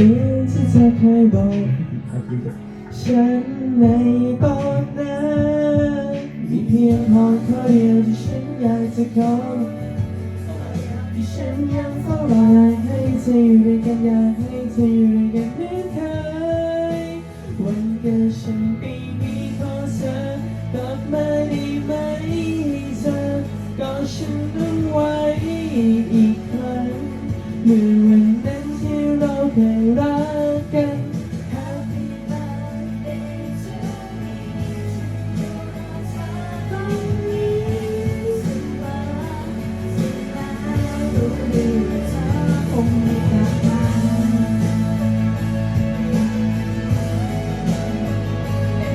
นี้ที่เธอเคยบอกฉันในตอนนั้นมีเพียงห้องเรียวที่ฉันอยากจะขอที่ฉันยังเฝ้ารอให้เธออยู่ด้วยกันอยากให้เธออยู่ด้วยกัน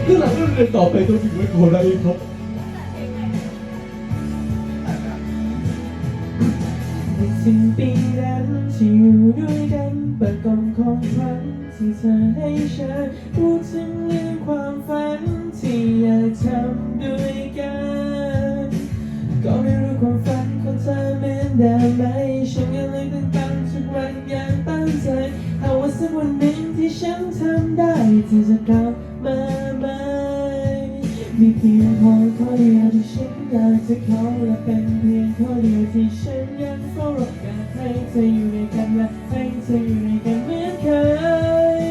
เรื่องหลังเรื่องเรียนต่อไปต้องถึงไว้โคราชครับถึงปีนั้นที่อยู่ด้วยกันเปิดกล่องของขวัญที่เธอให้ฉันพูดถึงเรื่องความฝันที่อยากทำด้วยกัน ก็ไม่รู้ความฝันของเธอเหมือนเดิมไหมฉันยังเลยตั้งตั้งทุกวันอย่างตั้งใจเอาว่าสักวันหนึ่งที่ฉันทำได้เธอจะกลับ มีเพียงพอข้อเดียวที่ฉันอยากจะขอและเป็นเพียงข้อเดียวที่ฉันยังเฝ้ารอการให้เธออยู่ด้วยกันและให้เธออยู่ด้วยกันเหมือนเคย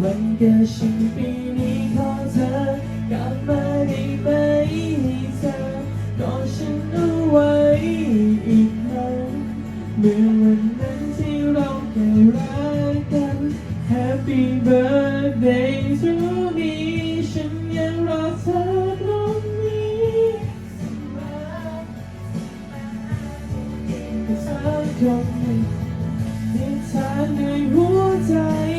วันเกิดฉันปี สักคนหนึ่งในทางในหัวใจ